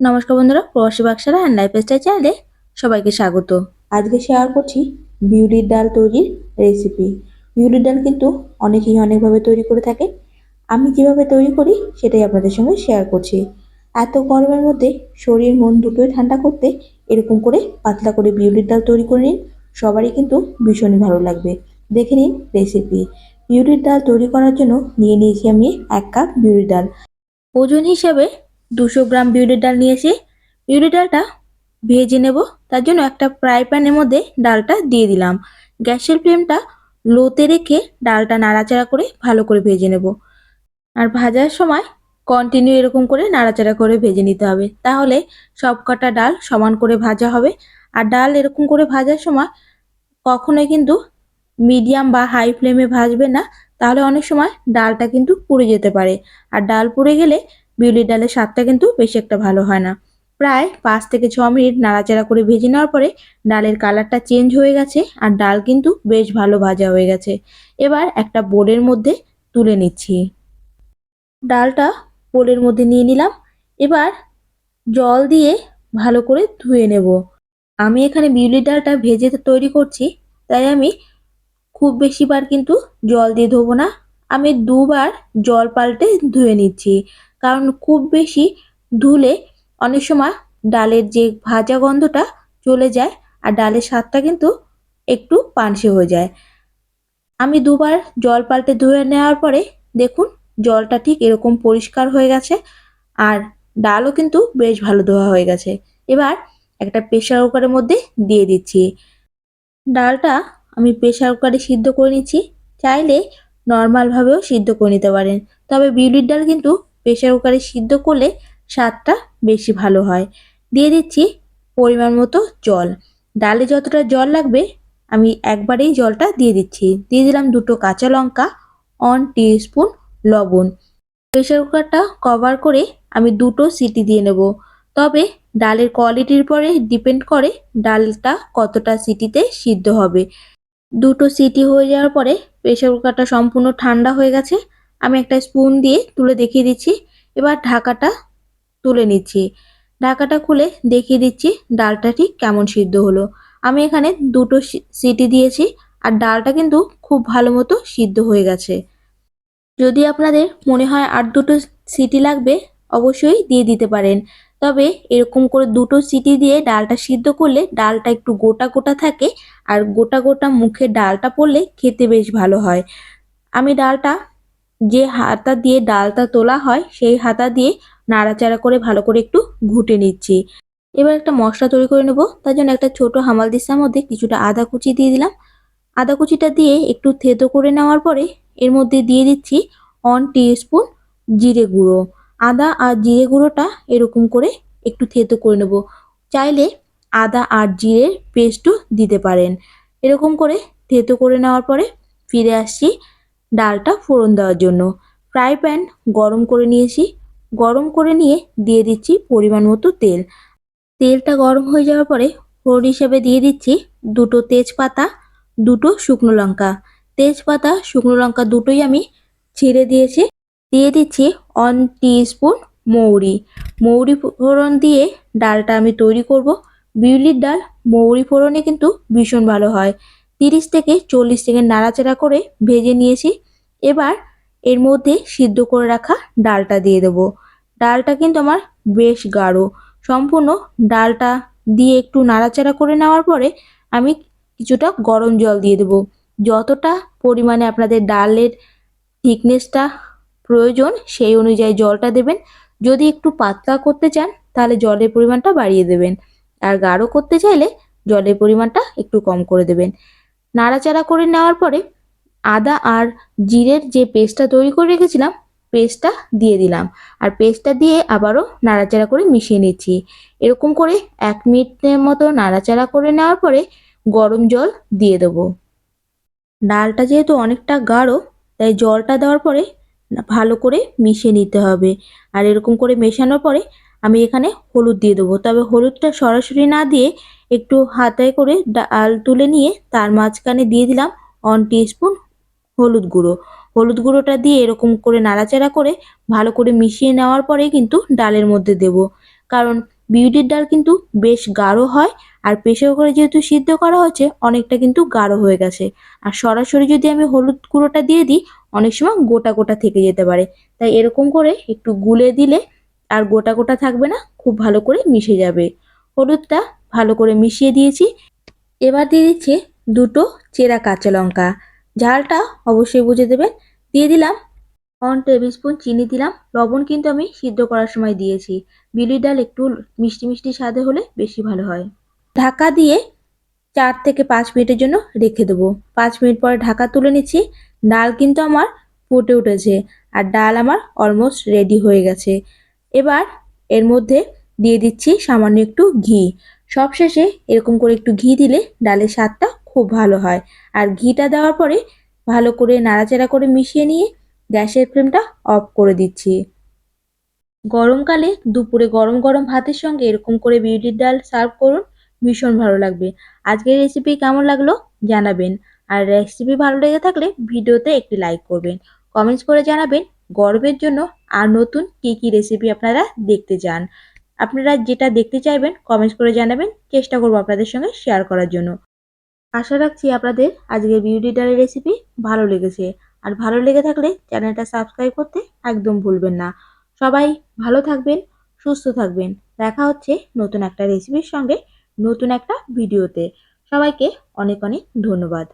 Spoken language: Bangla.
নমস্কার বন্ধুরা, প্রবাসী বাক্সারা অ্যান্ড লাইফ স্টাইল চ্যানেলে সবাইকে স্বাগত। আজকে শেয়ার করছি বিউলির ডাল তৈরির রেসিপি বিউলির ডাল কিন্তু অনেকেই অনেকভাবে তৈরি করে থাকে। আমি যেভাবে তৈরি করি, সেটাই আপনাদের সঙ্গে শেয়ার করছি। এত গরমের মধ্যে শরীর মন দুটোই ঠান্ডা করতে এরকম করে পাতলা করে বিউলির ডাল তৈরি করে নিন, সবারই কিন্তু ভীষণই ভালো লাগবে। দেখে নিন রেসিপি বিউলির ডাল তৈরি করার জন্য নিয়ে নিয়েছি আমি এক কাপ বিউলির ডাল। ওজন হিসাবে দুশো গ্রাম বিউলির ডাল নিয়েছি। বিউলির ডালটা ভেজে নেব। তার জন্য একটা ফ্রাই প্যানের মধ্যে ডালটা দিয়ে দিলাম। গ্যাসের ফ্লেমটা লোতে রেখে ডালটা নাড়াচাড়া করে ভালো করে ভেজে নেব। আর ভাজার সময় কন্টিনিউ এরকম করে নাড়াচাড়া করে ভেজে নিতে হবে। তাহলে সব কটা ডাল সমান করে ভাজা হবে। আর ডাল এরকম করে ভাজার সময় কখনোই কিন্তু মিডিয়াম বা হাই ফ্লেমে ভাজবে না। তাহলে অনেক সময় ডালটা কিন্তু পুড়ে যেতে পারে। আর ডাল পুড়ে গেলে বিউলির ডালের স্বাদটা কিন্তু বেশি একটা ভালো হয় না। প্রায় পাঁচ থেকে ছ মিনিট নাড়াচাড়া করে ভেজে নেওয়ার পরে ডালের কালারটা চেঞ্জ হয়ে গেছে আর ডাল কিন্তু বেশ ভালো ভাজা হয়ে গেছে। এবার একটা বোলের মধ্যে তুলে নিচ্ছি। ডালটা বোলের মধ্যে নিয়ে নিলাম। এবার জল দিয়ে ভালো করে ধুয়ে নেব। আমি এখানে বিউলির ডালটা ভেজে তৈরি করছি, তাই আমি খুব বেশিবার কিন্তু জল দিয়ে ধোবো না। আমি দুবার জল পাল্টে ধুয়ে নিচ্ছি। কারণ খুব বেশি ধুলে অনেক সময় ডালের যে ভাজা গন্ধটা চলে যায় আর ডালের স্বাদটা কিন্তু একটু পানসে হয়ে যায়। আমি দুবার জল পাল্টে ধুয়ে নেওয়ার পরে দেখুন জলটা ঠিক এরকম পরিষ্কার হয়ে গেছে আর ডালও কিন্তু বেশ ভালো ধোয়া হয়ে গেছে। এবার একটা প্রেশার কুকারের মধ্যে দিয়ে দিচ্ছি। ডালটা আমি প্রেশার কুকারে সিদ্ধ করে নিচ্ছি। চাইলে নর্মালভাবেও সিদ্ধ করে নিতে পারেন। তবে বিউলির ডাল কিন্তু প্রেশার কুকারে সিদ্ধ করলে স্বাদটা বেশি ভালো হয়। দিয়ে দিচ্ছি পরিমাণ মতো জল। ডালে যতটা জল লাগবে, আমি একবারেই জলটা দিয়ে দিচ্ছি। দিয়ে দিলাম দুটো কাঁচা লঙ্কা অন স্পুন লবণ। প্রেশার কুকারটা কভার করে আমি দুটো সিটি দিয়ে নেব। তবে ডালের কোয়ালিটির পরে ডিপেন্ড করে ডালটা কতটা সিটিতে সিদ্ধ হবে। দুটো সিটি হয়ে যাওয়ার পরে প্রেশার কুকারটা সম্পূর্ণ ঠান্ডা হয়ে গেছে। আমি একটা স্পুন দিয়ে তুলে দেখিয়ে দিচ্ছি। এবার ঢাকাটা তুলে নিচ্ছি। ঢাকাটা খুলে দেখিয়ে দিচ্ছি ডালটা ঠিক কেমন সিদ্ধ হলো। আমি এখানে দুটো সিটি দিয়েছি আর ডালটা কিন্তু খুব ভালো মতো সিদ্ধ হয়ে গেছে। যদি আপনাদের মনে হয় আর দুটো সিটি লাগবে, অবশ্যই দিয়ে দিতে পারেন। তবে এরকম করে দুটো সিটি দিয়ে ডালটা সিদ্ধ করলে ডালটা একটু গোটা গোটা থাকে আর গোটা গোটা মুখে ডালটা পড়লে খেতে বেশ ভালো হয়। আমি ডালটা যে হাতা দিয়ে ডালটা তোলা হয়, সেই হাতা দিয়ে নাড়াচাড়া করে ভালো করে একটু ঘুটে নিচ্ছি। এবার একটা মশলা তৈরি করে নেব। তার জন্য একটা ছোট হামাল দিস্তার মধ্যে কিছুটা আদা কুচি দিয়ে দিলাম। আদা কুচিটা দিয়ে একটু থেতো করে নেওয়ার পরে এর মধ্যে দিয়ে দিচ্ছি অন স্পুন জিরে গুঁড়ো। আদা আর জিরে গুঁড়োটা এরকম করে একটু থেতো করে নেব। চাইলে আদা আর জিরের পেস্টও দিতে পারেন। এরকম করে থেতো করে নেওয়ার পরে ফিরে আসছি ডালটা ফোড়ন দেওয়ার জন্য। ফ্রাই প্যান গরম করে নিয়েছি। গরম করে নিয়ে দিয়ে দিচ্ছি পরিমাণ মতো তেল। তেলটা গরম হয়ে যাওয়ার পরে ফোড়ন হিসেবে দিয়ে দিচ্ছি দুটো তেজপাতা, দুটো শুকনো লঙ্কা। তেজপাতা, শুকনো লঙ্কা দুটোই আমি ছেড়ে দিয়েছি। দিয়ে দিচ্ছি অন স্পুন মৌরি। মৌরি ফোড়ন দিয়ে ডালটা আমি তৈরি করব। বিউলির ডাল মৌরি ফোড়নে কিন্তু ভীষণ ভালো হয়। তিরিশ থেকে চল্লিশ সেকেন্ড নাড়াচাড়া করে ভেজে নিয়েছি। এবার এর মধ্যে সিদ্ধ করে রাখা ডালটা দিয়ে দেবো। ডালটা কিন্তু আমার বেশ গাঢ়। সম্পূর্ণ ডালটা দিয়ে একটু নাড়াচাড়া করে নেওয়ার পরে আমি কিছুটা গরম জল দিয়ে দেবো। যতটা পরিমাণে আপনাদের ডালের থিকনেসটা প্রয়োজন সেই অনুযায়ী জলটা দেবেন। যদি একটু পাতলা করতে চান, তাহলে জলের পরিমাণটা বাড়িয়ে দেবেন। আর গাঢ় করতে চাইলে জলের পরিমাণটা একটু কম করে দেবেন। নাড়াচাড়া করে নেওয়ার পরে আদা আর জিরের যে পেস্টটা তৈরি করে রেখেছিলাম, পেস্টটা দিয়ে দিলাম। আর পেস্টটা দিয়ে আবারও নাড়াচাড়া করে মিশিয়ে নিচ্ছি। এরকম করে এক মিনিটের মতো নাড়াচাড়া করে নেওয়ার পরে গরম জল দিয়ে দেবো। ডালটা যেহেতু অনেকটা গাঢ়, তাই জলটা দেওয়ার পরে ভালো করে মিশিয়ে নিতে হবে। আর এরকম করে মেশানোর পরে আমি এখানে হলুদ দিয়ে দেবো। তবে হলুদটা সরাসরি না দিয়ে একটু হাতায় করে ডাল তুলে নিয়ে তার মাঝখানে দিয়ে দিলাম অন স্পুন হলুদ গুঁড়ো। হলুদ গুঁড়োটা দিয়ে এরকম করে নাড়াচাড়া করে ভালো করে মিশিয়ে নেওয়ার পরে কিন্তু ডালের মধ্যে দেব। কারণ বিউটির ডাল কিন্তু বেশ গাঢ় হয় আর প্রেসার করে যেহেতু সিদ্ধ করা হচ্ছে অনেকটা কিন্তু গাঢ় হয়ে গেছে। আর সরাসরি যদি আমি হলুদ গুঁড়োটা দিয়ে দিই, অনেক সময় গোটা গোটা থেকে যেতে পারে। তাই এরকম করে একটু গুলে দিলে আর গোটা গোটা থাকবে না, খুব ভালো করে মিশে যাবে। হলুদটা ভালো করে মিশিয়ে দিয়েছি। এবার দিয়ে দিচ্ছে দুটো চেরা কাঁচা লঙ্কা। ঝালটা অবশ্যই বুঝে দেবেন। দিয়ে দিলাম ওয়ান টেবিল স্পুন চিনি দিলাম। লবণ কিন্তু আমি সিদ্ধ করার সময় দিয়েছি। বিউলির ডাল একটু মিষ্টি মিষ্টি স্বাদে হলে বেশি ভালো হয়। ঢাকা দিয়ে চার থেকে পাঁচ মিনিটের জন্য রেখে দেবো। পাঁচ মিনিট পরে ঢাকা তুলে নিচ্ছি। ডাল কিন্তু আমার ফুটে উঠেছে। আর ডাল আমার অলমোস্ট রেডি হয়ে গেছে। এবার এর মধ্যে দিয়ে দিচ্ছি সামান্য একটু ঘি। সবশেষে এরকম করে একটু ঘি দিলে ডালের স্বাদটা খুব ভালো হয়। আর ঘিটা দেওয়ার পরে ভালো করে নাড়াচাড়া করে মিশিয়ে নিয়ে গ্যাসের ফ্লেমটা অফ করে দিচ্ছি। গরমকালে দুপুরে গরম গরম ভাতের সঙ্গে এরকম করে বিউটির ডাল সার্ভ করুন ভীষণ ভালো লাগবে। আজকের রেসিপি কেমন লাগল জানাবেন। আর রেসিপি ভালো লেগে থাকলে ভিডিওতে একটি লাইক করবেন। কমেন্টস করে জানাবেন গরমের জন্য আর নতুন কী কী রেসিপি আপনারা দেখতে চান। আপনারা যেটা দেখতে চাইবেন কমেন্টস করে জানাবেন। চেষ্টা করব আপনাদের সঙ্গে শেয়ার করার জন্য। আশা রাখছি আপনাদের আজকের বিউটি ডালের রেসিপি ভালো লেগেছে। আর ভালো লেগে থাকলে চ্যানেলটা সাবস্ক্রাইব করতে একদম ভুলবেন না। সবাই ভালো থাকবেন, সুস্থ থাকবেন। দেখা হচ্ছে নতুন একটা রেসিপির সঙ্গে নতুন একটা ভিডিওতে সবাইকে অনেক অনেক ধন্যবাদ।